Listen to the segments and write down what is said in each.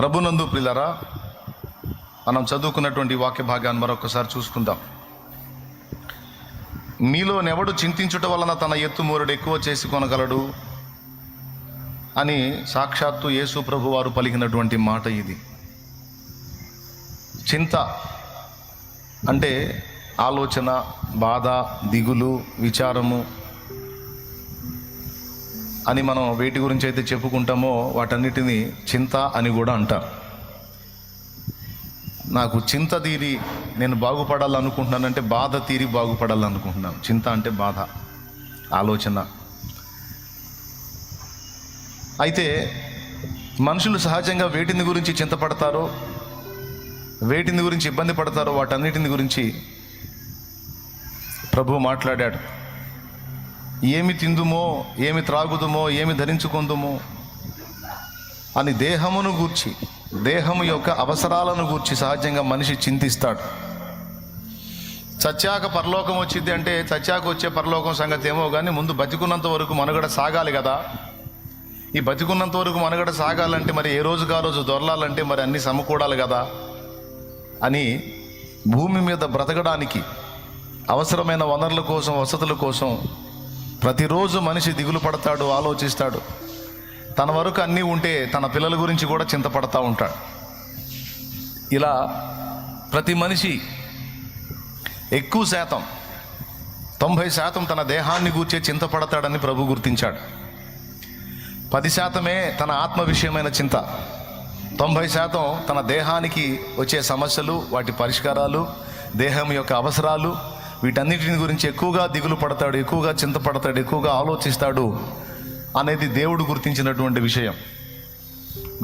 ప్రభునందు ప్రిలరా మనం చదువుకున్నటువంటి వాక్య భాగాన్ని మరొకసారి చూసుకుందాం. మీలో నెవడు చింతించుట వలన తన ఎత్తు మూరుడు ఎక్కువ చేసుకొనగలడు అని సాక్షాత్తు యేసు ప్రభు వారు పలికినటువంటి మాట ఇది. చింత అంటే ఆలోచన బాధ దిగులు విచారము అని మనం వేటి గురించి అయితే చెప్పుకుంటామో వాటన్నిటిని చింత అని కూడా అంటారు. నాకు చింత తీరి నేను బాగుపడాలనుకుంటున్నానంటే బాధ తీరి బాగుపడాలనుకుంటున్నాను. చింత అంటే బాధ ఆలోచన. అయితే మనుషులు సహజంగా వేటిని గురించి చింతపడతారో వేటిని గురించి ఇబ్బంది పడతారో వాటన్నిటిని గురించి ప్రభు మాట్లాడాడు. ఏమి తిందుమో ఏమి త్రాగుదుమో ఏమి ధరించుకుందుమో అని దేహమును గూర్చి దేహము యొక్క అవసరాలను గూర్చి సహజంగా మనిషి చింతిస్తాడు. చచ్చాక పరలోకం వచ్చింది అంటే చచ్చాక వచ్చే పరలోకం సంగతి ఏమో కానీ ముందు బతికున్నంత వరకు మనుగడ సాగాలి కదా. ఈ బతికున్నంత వరకు మనుగడ సాగాలంటే మరి ఏ రోజుకు ఆ రోజు దొరలాలంటే మరి అన్నీ సమకూడాలి కదా అని భూమి మీద బ్రతకడానికి అవసరమైన వనరుల కోసం వసతుల కోసం ప్రతిరోజు మనిషి దిగులు పడతాడు ఆలోచిస్తాడు. తన వరకు అన్నీ ఉంటే తన పిల్లల గురించి కూడా చింతపడతా ఉంటాడు. ఇలా ప్రతి మనిషి ఎక్కువ శాతం తొంభై శాతం తన దేహాన్ని గూర్చే చింతపడతాడని ప్రభు గుర్తించాడు. పది శాతమే తన ఆత్మ విషయమైన చింత. తొంభై శాతం తన దేహానికి వచ్చే సమస్యలు వాటి పరిష్కారాలు దేహం యొక్క అవసరాలు వీటన్నిటిని గురించి ఎక్కువగా దిగులు పడతాడు ఎక్కువగా చింతపడతాడు ఎక్కువగా ఆలోచిస్తాడు అనేది దేవుడు గుర్తించినటువంటి విషయం.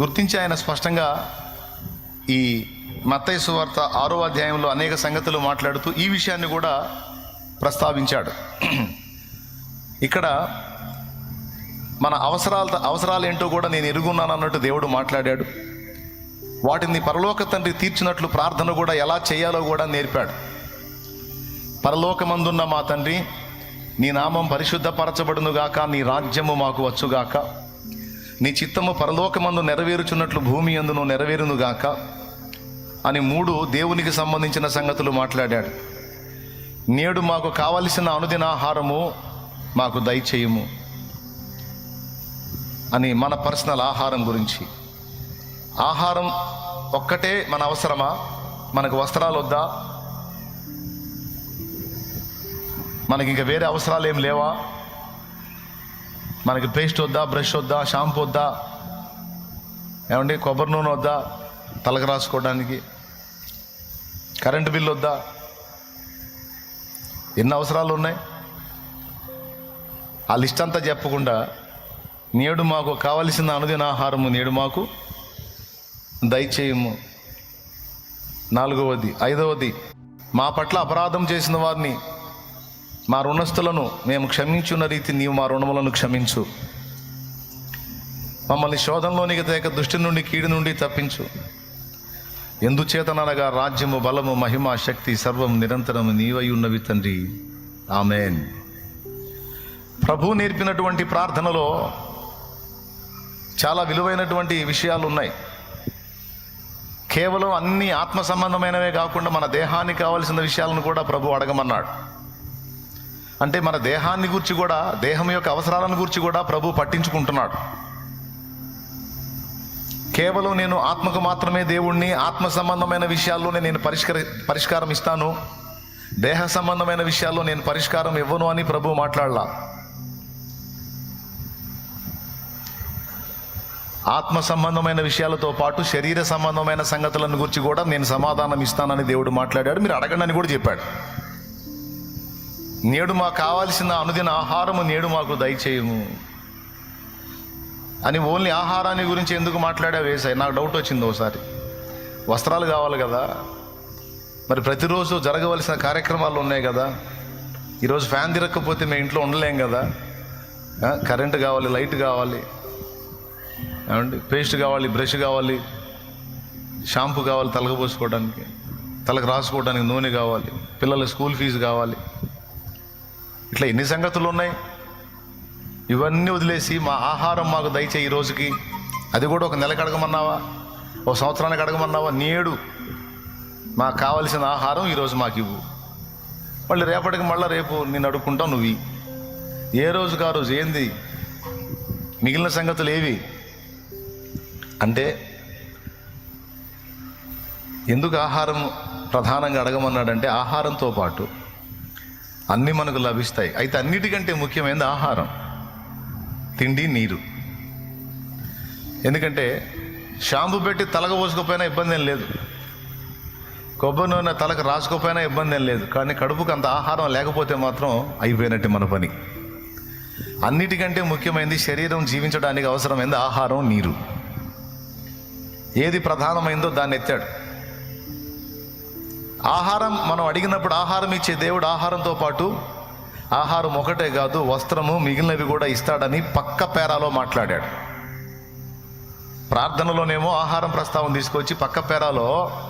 గుర్తించి ఆయన స్పష్టంగా ఈ మత్తయసు వార్త ఆరో అధ్యాయంలో అనేక సంగతులు మాట్లాడుతూ ఈ విషయాన్ని కూడా ప్రస్తావించాడు. ఇక్కడ మన అవసరాల అవసరాలు ఏంటో కూడా నేను ఎరుగున్నాను అన్నట్టు దేవుడు మాట్లాడాడు. వాటిని పరలోక తండ్రి తీర్చినట్లు ప్రార్థన కూడా ఎలా చేయాలో కూడా నేర్పాడు. పరలోకమందున్న మా తండ్రి నీ నామం పరిశుద్ధపరచబడునుగాక నీ రాజ్యము మాకు వచ్చుగాక. నీ చిత్తము పరలోకమందు నెరవేరుచున్నట్లు భూమి అందును నెరవేరునుగాక. అని మూడు దేవునికి సంబంధించిన సంగతులు మాట్లాడాడు. నేడు మాకు కావలసిన అనుదిన ఆహారము మాకు దయచేయము. అని మన పర్సనల్ ఆహారం గురించి. ఆహారం ఒక్కటే మన అవసరమా? మనకు వస్త్రాలు వద్దా మనకి ఇంకా వేరే అవసరాలు ఏం లేవా? మనకి పేస్ట్ వద్దా బ్రష్ వద్దా షాంపూ వద్దా? ఏమండి కొబ్బరి నూనె వద్దా తలకు రాసుకోవడానికి? కరెంటు బిల్లు వద్దా? ఎన్ని అవసరాలు ఉన్నాయి? ఆ లిస్ట్ అంతా చెప్పకుండా నేడు మాకు కావలసిన అనుదిన ఆహారము నేడు మాకు. దయచేయము. నాలుగవది ఐదవది మా పట్ల అపరాధం చేసిన వారిని మా రుణస్థులను మేము క్షమించున్న రీతి నీవు మా రుణములను క్షమించు. మమ్మల్ని శోధంలోనికి తేక దృష్టి నుండి కీడి నుండి తప్పించు. ఎందుచేతనగా రాజ్యము బలము మహిమ శక్తి సర్వం నిరంతరము నీవై ఉన్నవి తండ్రి. ఆమెన్. ప్రభు నేర్పినటువంటి ప్రార్థనలో చాలా విలువైనటువంటి విషయాలు ఉన్నాయి కేవలం అన్ని ఆత్మ సంబంధమైనవే కాకుండా మన దేహానికి కావలసిన విషయాలను కూడా ప్రభు అడగమన్నాడు. అంటే మన దేహాన్ని గురించి కూడా దేహం యొక్క అవసరాలను గురించి కూడా ప్రభు పట్టించుకుంటున్నాడు. కేవలం నేను ఆత్మకు మాత్రమే దేవుణ్ణి ఆత్మ సంబంధమైన విషయాల్లోనే నేను పరిష్కరి పరిష్కారం ఇస్తాను. దేహ సంబంధమైన విషయాల్లో నేను పరిష్కారం ఇవ్వను అని ప్రభు మాట్లాడలా. ఆత్మ సంబంధమైన విషయాలతో పాటు శరీర సంబంధమైన సంగతులను గురించి కూడా నేను సమాధానం ఇస్తానని దేవుడు మాట్లాడాడు. మీరు అడగండి అని కూడా చెప్పాడు. నేడు మాకు కావాల్సిన అనుదిన ఆహారము నేడు మాకు దయచేయము. అని ఓన్లీ ఆహారాన్ని గురించి ఎందుకు మాట్లాడా వేసాయి నాకు డౌట్ వచ్చింది ఒకసారి. వస్త్రాలు కావాలి కదా. మరి ప్రతిరోజు జరగవలసిన కార్యక్రమాలు ఉన్నాయి కదా. ఈరోజు ఫ్యాన్ తిరగకపోతే మేము ఇంట్లో ఉండలేం కదా. కరెంట్ కరెంటు కావాలి లైట్ కావాలి. ఏమండి? పేస్ట్ కావాలి బ్రష్ కావాలి. షాంపూ కావాలి తలకు పోసుకోవడానికి. తలకు రాసుకోవడానికి నూనె కావాలి. పిల్లల స్కూల్ ఫీజు కావాలి. ఇట్లా ఎన్ని సంగతులు ఉన్నాయి? ఇవన్నీ వదిలేసి మా ఆహారం మాకు దయచే ఈ రోజుకి. అది కూడా ఒక నెల కడగమన్నావా ఒక సంవత్సరానికి అడగమన్నావా? నేడు మాకు కావలసిన ఆహారం ఈరోజు మాకు ఇవ్వు. మళ్ళీ రేపటికి మళ్ళీ రేపు నేను అడుక్కుంటావు నువ్వు. ఏ రోజుకు ఆ రోజు ఏంది? మిగిలిన సంగతులు ఏవి? అంటే ఎందుకు ఆహారం ప్రధానంగా అడగమన్నాడంటే ఆహారంతో పాటు అన్నీ మనకు లభిస్తాయి. అయితే అన్నిటికంటే ముఖ్యమైనది ఆహారం. తిండి నీరు. ఎందుకంటే షాంపూ పెట్టి తలకు పోసుకోపోయినా ఇబ్బంది ఏం లేదు. కొబ్బరి నూనె తలకు రాసుకోపోయినా ఇబ్బంది ఏం లేదు. కానీ కడుపుకు అంత ఆహారం లేకపోతే మాత్రం అయిపోయినట్టు మన పని. అన్నిటికంటే ముఖ్యమైనది శరీరం జీవించడానికి అవసరమైంది ఆహారం నీరు. ఏది ప్రధానమైందో దాన్ని ఎత్తాడు. ఆహారం మనం అడిగినప్పుడు ఆహారం ఇచ్చే దేవుడు ఆహారంతో పాటు ఆహారం ఒకటే కాదు వస్త్రము మిగిలినవి కూడా ఇస్తాడని పక్క పేరాలో మాట్లాడాడు. ప్రార్థనలోనేమో ఆహారం ప్రస్తావన తీసుకొచ్చి పక్క పేరాలో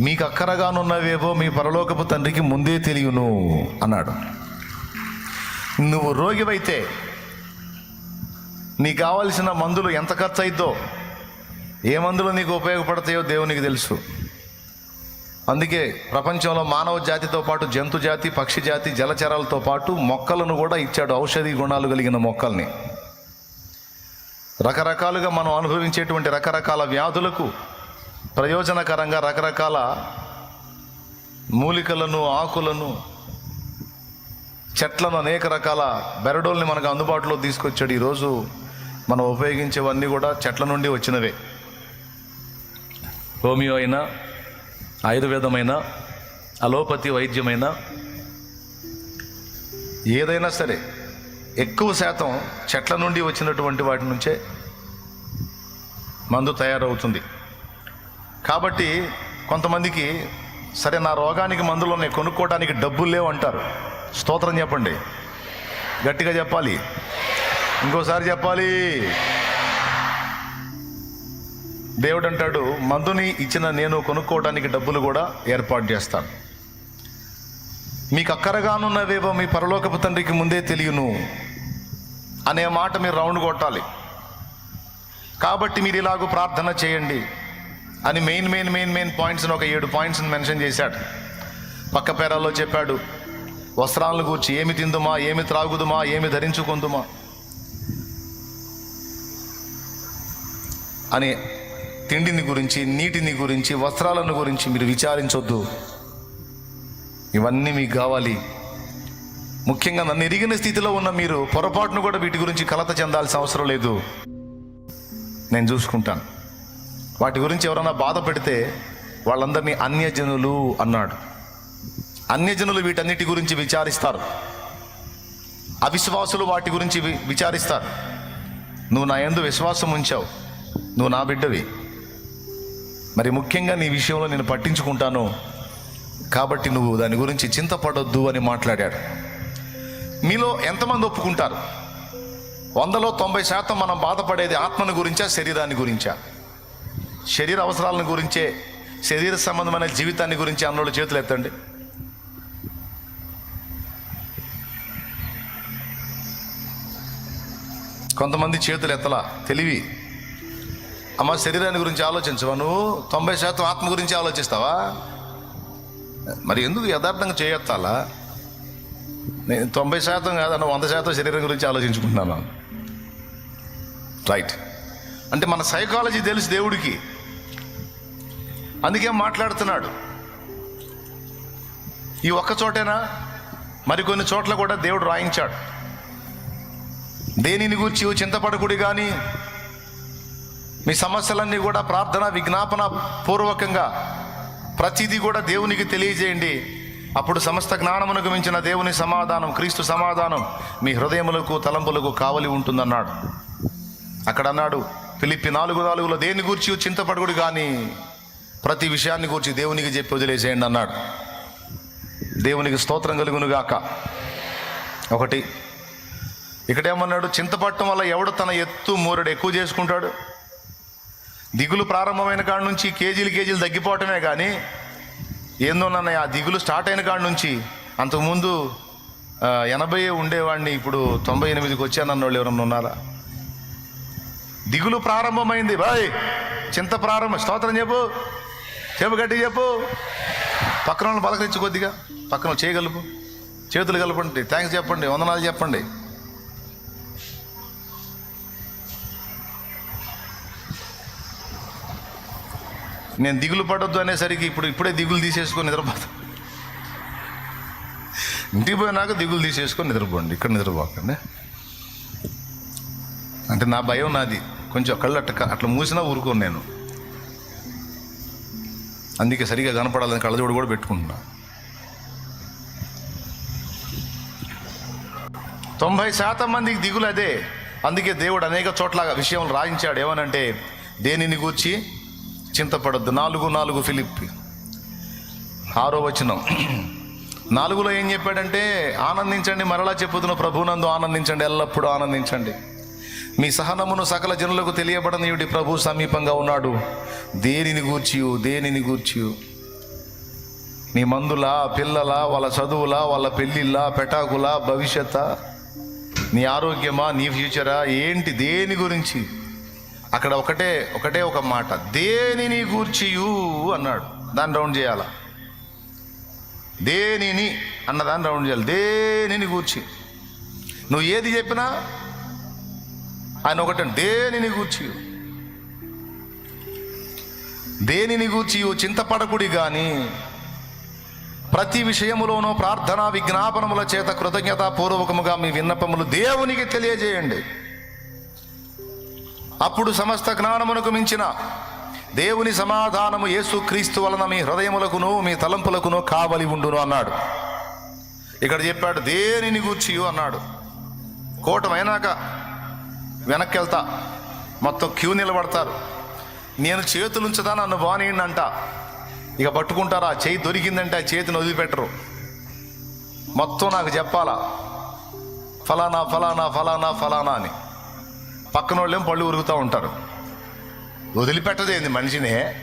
మీకు అక్కరగానున్నవేవో మీ పరలోకపు తండ్రికి ముందే తెలియను అన్నాడు. నువ్వు రోగివైతే నీకు కావలసిన మందులు ఎంత ఖర్చు అయిద్దో ఏ మందులు నీకు ఉపయోగపడతాయో దేవునికి తెలుసు. అందుకే ప్రపంచంలో మానవ జాతితో పాటు జంతు జాతి పక్షి జాతి జలచరాలతో పాటు మొక్కలను కూడా ఇచ్చాడు. ఔషధి గుణాలు కలిగిన మొక్కల్ని. రకరకాలుగా మనం అనుభవించేటువంటి రకరకాల వ్యాధులకు ప్రయోజనకరంగా రకరకాల మూలికలను ఆకులను చెట్లను అనేక రకాల బెరడోల్ని మనకు అందుబాటులో తీసుకొచ్చాడు. ఈరోజు మనం ఉపయోగించేవన్నీ కూడా చెట్ల నుండి వచ్చినవే. హోమియో అయినా ఆయుర్వేదమైన అలోపతి వైద్యమైన ఏదైనా సరే ఎక్కువ శాతం చెట్ల నుండి వచ్చినటువంటి వాటి నుంచే మందు తయారవుతుంది. కాబట్టి కొంతమందికి సరే నా రోగానికి మందులు ఉన్నాయి కొనుక్కోవడానికి డబ్బులు లేవు అంటారు. స్తోత్రం చెప్పండి. గట్టిగా చెప్పాలి. ఇంకోసారి చెప్పాలి. దేవుడు అంటాడు మందుని ఇచ్చిన నేను కొనుక్కోవడానికి డబ్బులు కూడా ఏర్పాటు చేస్తాను. మీకు అక్కరగానున్నవేవో మీ పరలోకపు తండ్రికి ముందే తెలియను అనే మాట మీరు రౌండ్ కొట్టాలి. కాబట్టి మీరు ఇలాగూ ప్రార్థన చేయండి అని మెయిన్ మెయిన్ మెయిన్ మెయిన్ పాయింట్స్ని ఒక ఏడు పాయింట్స్ని మెన్షన్ చేశాడు. పక్క పేరాల్లో చెప్పాడు వస్త్రాలను కూర్చి ఏమి తిందుమా ఏమి త్రాగుదుమా ఏమి ధరించుకుందుమా అని తిండిని గురించి నీటిని గురించి వస్త్రాలను గురించి మీరు విచారించొద్దు. ఇవన్నీ మీకు కావాలి. ముఖ్యంగా నన్ను ఎరిగిన స్థితిలో ఉన్న మీరు పొరపాటును కూడా వీటి గురించి కలత చెందాల్సిన అవసరం లేదు. నేను చూసుకుంటాను. వాటి గురించి ఎవరైనా బాధ పెడితే వాళ్ళందరినీ అన్యజనులు అన్నాడు. అన్యజనులు వీటన్నిటి గురించి విచారిస్తారు. అవిశ్వాసులు వాటి గురించి వి- విచారిస్తారు. నువ్వు నా ఎందు విశ్వాసం ఉంచావు. నువ్వు నా బిడ్డవి. మరి ముఖ్యంగా నీ విషయంలో నేను పట్టించుకుంటాను. కాబట్టి నువ్వు దాని గురించి చింతపడొద్దు అని మాట్లాడాడు. మీలో ఎంతమంది ఒప్పుకుంటారు? వందలో తొంభై శాతం మనం బాధపడేది ఆత్మను గురించా శరీరాన్ని గురించా? శరీర అవసరాలను గురించే శరీర సంబంధమైన జీవితాన్ని గురించి అన్నోళ్ళు చేతులు ఎత్తండి. కొంతమంది చేతులు ఎత్తలా? తెలివి అమ్మ శరీరాన్ని గురించి ఆలోచించవా నువ్వు? తొంభై శాతం ఆత్మ గురించి ఆలోచిస్తావా? మరి ఎందుకు యథార్థంగా చేయొత్తాలా? నేను తొంభై శాతం కాదన్న వంద శాతం శరీరం గురించి ఆలోచించుకుంటున్నాను రైట్ అంటే మన సైకాలజీ తెలుసు దేవుడికి. అందుకే మాట్లాడుతున్నాడు. ఈ ఒక్క చోటేనా? మరికొన్ని చోట్ల కూడా దేవుడు రాయించాడు. దేనిని గూర్చి చింతపడకుడి కానీ మీ సమస్యలన్నీ కూడా ప్రార్థన విజ్ఞాపన పూర్వకంగా ప్రతిదీ కూడా దేవునికి తెలియజేయండి. అప్పుడు సమస్త జ్ఞానమునకు మించిన దేవుని సమాధానం క్రీస్తు సమాధానం మీ హృదయములకు తలంపులకు కావలి ఉంటుందన్నాడు. అక్కడ అన్నాడు పిలిపి నాలుగు నాలుగులో దేని గురించి చింతపడుగుడు కానీ ప్రతి విషయాన్ని గురించి దేవునికి చెప్పి వదిలేసేయండి అన్నాడు. దేవునికి స్తోత్రం కలుగునుగాక ఒకటి ఇక్కడేమన్నాడు చింతపడటం వల్ల ఎవడు తన ఎత్తు మూరడు ఎక్కువ చేసుకుంటాడు? దిగులు ప్రారంభమైన కాడ నుంచి కేజీలు కేజీలు తగ్గిపోవటమే కానీ ఏందో నన్న ఆ దిగులు స్టార్ట్ అయిన కాడ నుంచి అంతకుముందు ఎనభై ఉండేవాడిని ఇప్పుడు తొంభై ఎనిమిదికి వచ్చానన్న వాళ్ళు ఎవరన్నా ఉన్నారా? దిగులు ప్రారంభమైంది. బాయ్ చింత ప్రారంభం. స్తోత్రం చెప్పు. చెప్పు గట్టి చెప్పు. పక్కన వాళ్ళని పలకరించు కొద్దిగా. పక్కన చేయగలుపు. చేతులు కలపండి. థ్యాంక్స్ చెప్పండి. వందనాలు చెప్పండి. నేను దిగులు పడొద్దు అనేసరికి ఇప్పుడు ఇప్పుడే దిగులు తీసేసుకొని నిద్రపోతా. ఇంటికి పోయినాక దిగులు తీసేసుకొని నిద్రపోండి ఇక్కడ నిద్రపోకండి. అంటే నా భయం నాది. కొంచెం కళ్ళు అట్ట అట్లా మూసినా ఊరుకోను నేను. అందుకే సరిగా కనపడాలని కళ్ళజోడు కూడా పెట్టుకుంటున్నా. తొంభై శాతం మందికి దిగులు అదే. అందుకే దేవుడు అనేక చోట్ల విషయం రాయించాడు. ఏమనంటే దేనిని గూర్చి చింతపడద్దు. నాలుగు నాలుగు ఫిలిప్ ఆరో వచనం. నాలుగులో ఏం చెప్పాడంటే ఆనందించండి మరలా చెప్పుతున్న ప్రభునందు ఆనందించండి ఎల్లప్పుడూ ఆనందించండి. మీ సహనమును సకల జనులకు తెలియబడనీయుడి ప్రభు సమీపంగా ఉన్నాడు. దేనిని గూర్చియు దేనిని గూర్చియు? నీ మందుల పిల్లల వాళ్ళ చదువుల వాళ్ళ పెళ్ళిళ్ళ పెటాకుల భవిష్యత్ నీ ఆరోగ్యమా నీ ఫ్యూచరా? ఏంటి దేని గురించి? అక్కడ ఒకటే ఒకటే ఒక మాట దేనిని గూర్చియు అన్నాడు. దాన్ని రౌండ్ చేయాల? దేనిని అన్నదాన్ని రౌండ్ చేయాలి. దేనిని గూర్చి? నువ్వు ఏది చెప్పినా ఆయన ఒకటే దేనిని గూర్చి దేనిని గూర్చి చింతపడకుడి కానీ ప్రతి విషయములోనూ ప్రార్థన విజ్ఞాపనముల చేత కృతజ్ఞత పూర్వకముగా మీ విన్నపములు దేవునికి తెలియజేయండి. అప్పుడు సమస్త జ్ఞానమునకు మించిన దేవుని సమాధానము యేసు క్రీస్తు వలన మీ హృదయములకును మీ తలంపులకును కావలి ఉండును అన్నాడు. ఇక్కడ చెప్పాడు దేనిని గూర్చి అన్నాడు. కోటమైనాక వెనక్కి వెళ్తా మొత్తం క్యూ నిలబడతారు. నేను చేతులుంచదా నన్ను బానేయండి ఇక పట్టుకుంటారా? చేయి దొరికిందంటే ఆ చేతిని వదిలిపెట్టరు. మొత్తం నాకు చెప్పాలా? ఫలానా ఫలానా ఫలానా ఫలానా అని. పక్కన వాళ్ళేం పళ్ళు ఉరుగుతూ ఉంటారు. వదిలిపెట్టదేంది మనిషినే?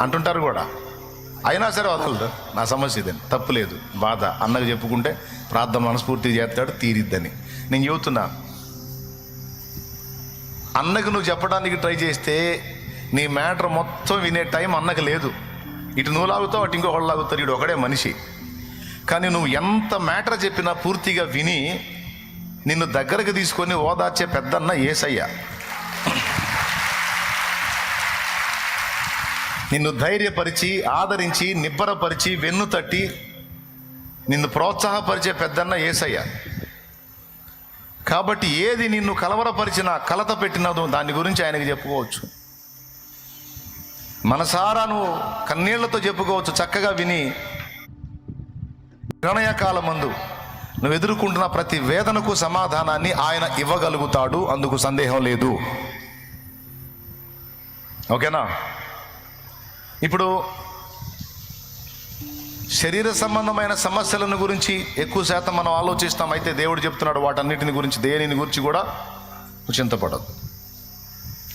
అంటుంటారు కూడా. అయినా సరే వదలదు. నా సమస్య ఇదని తప్పులేదు బాధ. అన్నకు చెప్పుకుంటే ప్రార్థన మనస్ఫూర్తి చేస్తాడు తీరిద్దని. నేను చెబుతున్నా అన్నకు నువ్వు చెప్పడానికి ట్రై చేస్తే నీ మ్యాటర్ మొత్తం వినే టైం అన్నకు లేదు. ఇటు నువ్వు లాగుతావు అటు ఇంకొకళ్ళు లాగుతారు. ఇటు ఒకడే మనిషి. కానీ నువ్వు ఎంత మ్యాటర్ చెప్పినా పూర్తిగా విని నిన్ను దగ్గరకు తీసుకొని ఓదార్చే పెద్దన్న ఏసయ్య. నిన్ను ధైర్యపరిచి ఆదరించి నిబ్బరపరిచి వెన్ను తట్టి నిన్ను ప్రోత్సాహపరిచే పెద్దన్న ఏసయ్య. కాబట్టి ఏది నిన్ను కలవరపరిచినా కలత పెట్టినదో దాని గురించి ఆయనకి చెప్పుకోవచ్చు. మనసారా నువ్వు కన్నీళ్ళతో చెప్పుకోవచ్చు చక్కగా విని. ప్రణయకాల మందు నువ్వు ఎదుర్కొంటున్న ప్రతి వేదనకు సమాధానాన్ని ఆయన ఇవ్వగలుగుతాడు అందుకు సందేహం లేదు. ఓకేనా? ఇప్పుడు శరీర సంబంధమైన సమస్యలను గురించి ఎక్కువ శాతం మనం ఆలోచిస్తాం. అయితే దేవుడు చెప్తున్నాడు వాటన్నిటిని గురించి దేనిని గురించి కూడా చింతపడదు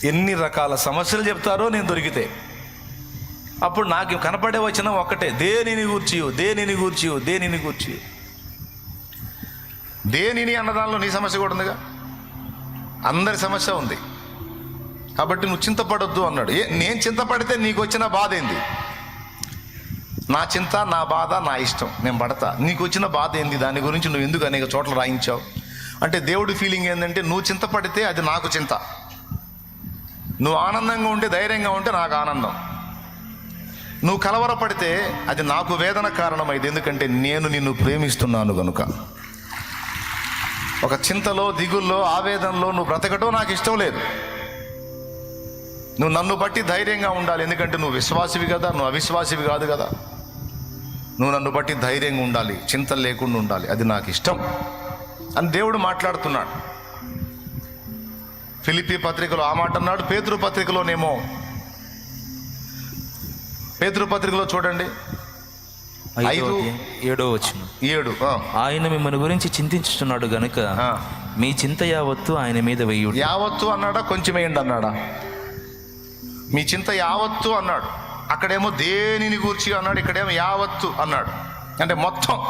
ఎన్ని రకాల సమస్యలు చెప్తారో నేను దొరికితే. అప్పుడు నాకు కనపడే వచ్చిన ఒక్కటే దేనిని గూర్చి దేనిని గూర్చి దేనిని గూర్చి దేనిని అన్నదానిలో నీ సమస్య కూడా ఉందిగా? అందరి సమస్య ఉంది. కాబట్టి నువ్వు చింతపడొద్దు అన్నాడు. ఏ నేను చింతపడితే నీకు వచ్చిన బాధ ఏంది? నా చింత నా బాధ నా ఇష్టం. నేను పడతా. నీకు వచ్చిన బాధ ఏంది? దాని గురించి నువ్వు ఎందుకు అనేక చోట్ల రాయించావు? అంటే దేవుడి ఫీలింగ్ ఏంటంటే నువ్వు చింతపడితే అది నాకు చింత. నువ్వు ఆనందంగా ఉంటే ధైర్యంగా ఉంటే నాకు ఆనందం. నువ్వు కలవరపడితే అది నాకు వేదన కారణమైంది. ఎందుకంటే నేను నిన్ను ప్రేమిస్తున్నాను కనుక ఒక చింతలో దిగుల్లో ఆవేదనలో నువ్వు బ్రతకటం నాకు ఇష్టం లేదు. నువ్వు నన్ను బట్టి ధైర్యంగా ఉండాలి ఎందుకంటే నువ్వు విశ్వాసివి కదా నువ్వు అవిశ్వాసివి కాదు కదా. నువ్వు నన్ను బట్టి ధైర్యంగా ఉండాలి చింత లేకుండా ఉండాలి అది నాకు ఇష్టం. అని దేవుడు మాట్లాడుతున్నాడు. ఫిలిపి పత్రికలో ఆ మాట అన్నాడు పేతృ పత్రికలోనేమో. పేతృ పత్రికలో చూడండి. ఐదో ఏడో వచ్చిన ఏడు. ఆయన మిమ్మల్ని గురించి చింతించుతున్నాడు గనుక. మీ చింత యావత్తు ఆయన మీద వెయ్యుడు యావత్తు అన్నాడా? కొంచెం వేయండి అన్నాడా? మీ చింత యావత్తు అన్నాడు. అక్కడేమో దేనిని గూర్చి అన్నాడు ఇక్కడేమో యావత్తు అన్నాడు. అంటే మొత్తం.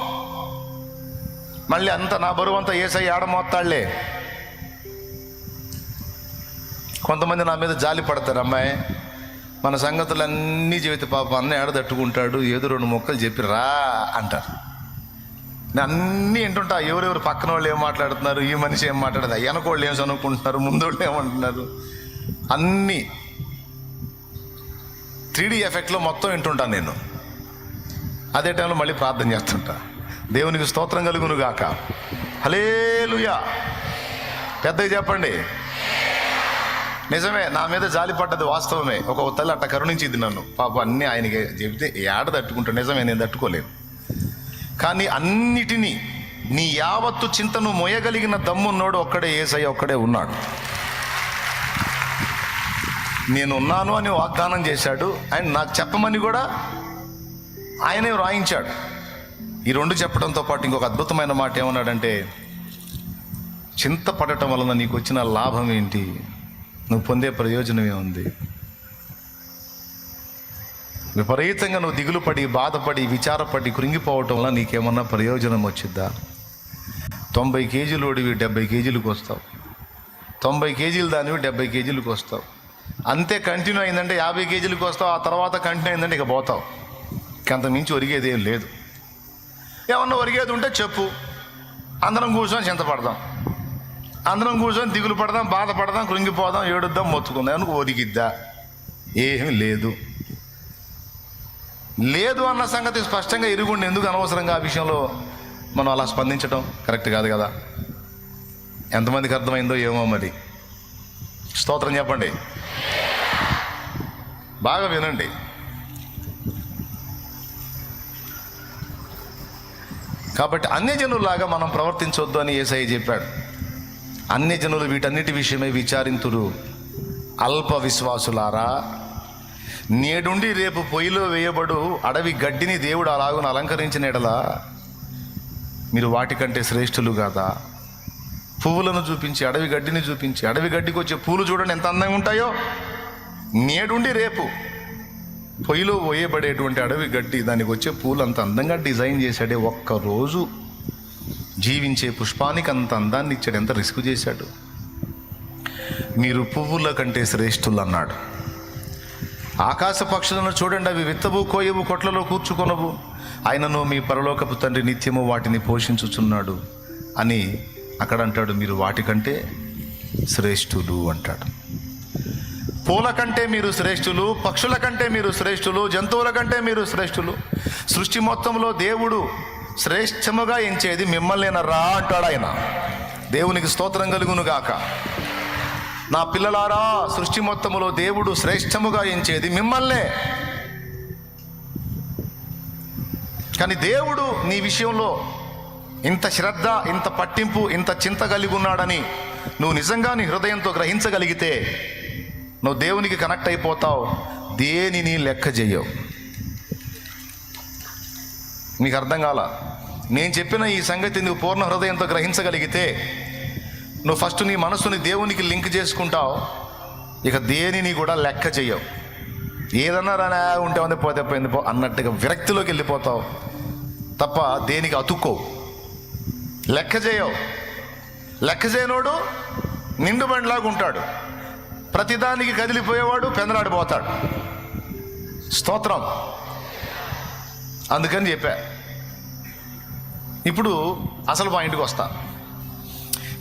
మళ్ళీ అంత నా బరువు అంతా ఏసై ఆడమోత్తాళ్ళే కొంతమంది నా మీద జాలి పడతారు అమ్మాయి. మన సంగతులన్నీ చెబితే పాప అన్న ఏడ తట్టుకుంటాడు ఏదో రెండు మొక్కలు చెప్పి రా అంటారు. అన్నీ వింటుంటా ఎవరెవరు పక్కన వాళ్ళు ఏం మాట్లాడుతున్నారు ఈ మనిషి ఏం మాట్లాడదు వెనకోళ్ళు ఏం చనుకుంటున్నారు ముందు ఏమంటున్నారు అన్నీ త్రీడీ ఎఫెక్ట్లో మొత్తం వింటుంటాను నేను. అదే టైంలో మళ్ళీ ప్రార్థన చేస్తుంటా. దేవునికి స్తోత్రం కలుగునుగాక. హలేలుయా పెద్దగా చెప్పండి. నిజమే నా మీద జాలి పడ్డది వాస్తవమే. ఒక తల్లి అట్ట కరుణించింది నన్ను. పాప అన్నీ ఆయనకి చెబితే ఏడ తట్టుకుంటా నిజమే నేను తట్టుకోలేను. కానీ అన్నిటినీ నీ యావత్తు చింతను మోయగలిగిన దమ్మున్నోడు ఒక్కడే ఏసయ్య ఒక్కడే ఉన్నాడు. నేను ఉన్నాను అని వాగ్దానం చేశాడు. అండ్ నాకు చెప్పమని కూడా ఆయనే వ్రాయించాడు. ఈ రెండు చెప్పడంతో పాటు ఇంకొక అద్భుతమైన మాట ఏమన్నాడంటే చింతపడటం వలన నీకు వచ్చిన లాభం ఏంటి? నువ్వు పొందే ప్రయోజనమే ఉంది. విపరీతంగా నువ్వు దిగులుపడి బాధపడి విచారపడి కృంగిపోవటం వల్ల నీకేమన్నా ప్రయోజనం వచ్చిద్దా? తొంభై కేజీలు ఓడివి డెబ్బై కేజీలకు వస్తావు. తొంభై కేజీలు దానివి డెబ్బై కేజీలకు వస్తావు. అంతే కంటిన్యూ అయిందంటే యాభై కేజీలకు వస్తావు ఆ తర్వాత కంటిన్యూ అయిందంటే ఇక పోతావు. ఇంకంత మించి ఒరిగేది ఏం లేదు. ఏమన్నా ఒరిగేది ఉంటే చెప్పు. అందరం కూర్చొని చింతపడదాం. అందరం కూర్చొని దిగులు పడదాం బాధపడదాం కృంగిపోదాం ఏడుద్దాం మొత్తుకుందాం. అనుకు ఒదిగిద్దా? ఏమీ లేదు. లేదు అన్న సంగతి స్పష్టంగా ఇరుగుండి ఎందుకు అనవసరంగా ఆ విషయంలో మనం అలా స్పందించడం కరెక్ట్ కాదు కదా. ఎంతమందికి అర్థమైందో ఏమో మరి. స్తోత్రం చెప్పండి. బాగా వినండి. కాబట్టి అన్యజనులాగా మనం ప్రవర్తించొద్దు అని ఏసఐ చెప్పాడు. అన్ని జనులు వీటన్నిటి విషయమై విచారింతురు. అల్ప విశ్వాసులారా నేడుండి రేపు పొయ్యిలో వేయబడు అడవి గడ్డిని దేవుడు అలాగున అలంకరించిన ఎడలా మీరు వాటికంటే శ్రేష్ఠులు కాదా పువ్వులను చూపించి అడవి గడ్డిని చూపించి అడవి గడ్డికి వచ్చే పూలు చూడండి ఎంత అందంగా ఉంటాయో. నేడుండి రేపు పొయ్యిలో పోయబడేటువంటి అడవి గడ్డి దానికి వచ్చే పూలు అంత అందంగా డిజైన్ చేశాడే ఒక్కరోజు. జీవించే పుష్పానికి అంత అందాన్ని ఇచ్చాడు. ఎంత రిస్క్ చేశాడు. మీరు పువ్వుల కంటే శ్రేష్ఠులు అన్నాడు ఆకాశ పక్షులను చూడండి అవి విత్తవు కోయవు కొట్లలో కూర్చుకొనవు. ఆయనను మీ పరలోకపు తండ్రి నిత్యము వాటిని పోషించుచున్నాడు అని అక్కడ అంటాడు. మీరు వాటికంటే శ్రేష్ఠులు అంటాడు. పూల కంటే మీరు శ్రేష్ఠులు పక్షుల కంటే మీరు శ్రేష్ఠులు జంతువుల కంటే మీరు శ్రేష్ఠులు. సృష్టి మొత్తంలో దేవుడు శ్రేష్టముగా ఎంచేది మిమ్మల్నేనరా అంటాడు ఆయన. దేవునికి స్తోత్రం కలుగును గాక. నా పిల్లలారా సృష్టి మొత్తములో దేవుడు శ్రేష్టముగా ఎంచేది మిమ్మల్నే. కానీ దేవుడు నీ విషయంలో ఇంత శ్రద్ధ ఇంత పట్టింపు ఇంత చింత కలిగి ఉన్నాడని నువ్వు నిజంగా నీ హృదయంతో గ్రహించగలిగితే నువ్వు దేవునికి కనెక్ట్ అయిపోతావు. దేనిని లెక్క చెయ్యవు నీకు అర్థం కాల. నేను చెప్పిన ఈ సంగతి నువ్వు పూర్ణ హృదయంతో గ్రహించగలిగితే నువ్వు ఫస్ట్ నీ మనసుని దేవునికి లింక్ చేసుకుంటావు. ఇక దేనిని కూడా లెక్క చేయవు ఏదన్నా రానా ఉంటే ఉంది పోతే పోయింది పో అన్నట్టుగా విరక్తిలోకి వెళ్ళిపోతావు. తప్ప దేనికి అతుక్కో లెక్క చేయవు లెక్క చేయనోడు నిండు బండిలాగా ఉంటాడు. ప్రతిదానికి కదిలిపోయేవాడు పెందలాడిపోతాడు స్తోత్రం. అందుకని చెప్పా. ఇప్పుడు అసలు పాయింట్కి వస్తా.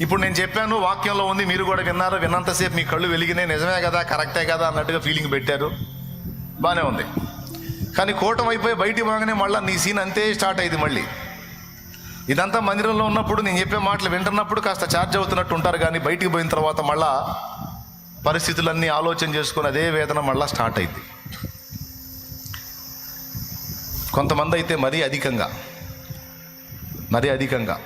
ఇప్పుడు నేను చెప్పాను వాక్యంలో ఉంది మీరు కూడా విన్నారు విన్నంతసేపు మీ కళ్ళు వెలిగినాయి నిజమే కదా కరెక్టే కదా అన్నట్టుగా ఫీలింగ్ పెట్టారు. బాగానే ఉంది. కానీ కూటం అయిపోయి బయటికి పోగానే మళ్ళీ నీ సీన్ అంతే స్టార్ట్ అయింది మళ్ళీ. ఇదంతా మందిరంలో ఉన్నప్పుడు నేను చెప్పే మాటలు వింటున్నప్పుడు కాస్త ఛార్జ్ అవుతున్నట్టు ఉంటారు కానీ బయటికి పోయిన తర్వాత మళ్ళా పరిస్థితులన్నీ ఆలోచన చేసుకుని అదే వేదన మళ్ళీ స్టార్ట్ అయింది. కొంతమంది అయితే మరీ అధికంగా. మరీ అధికంగా.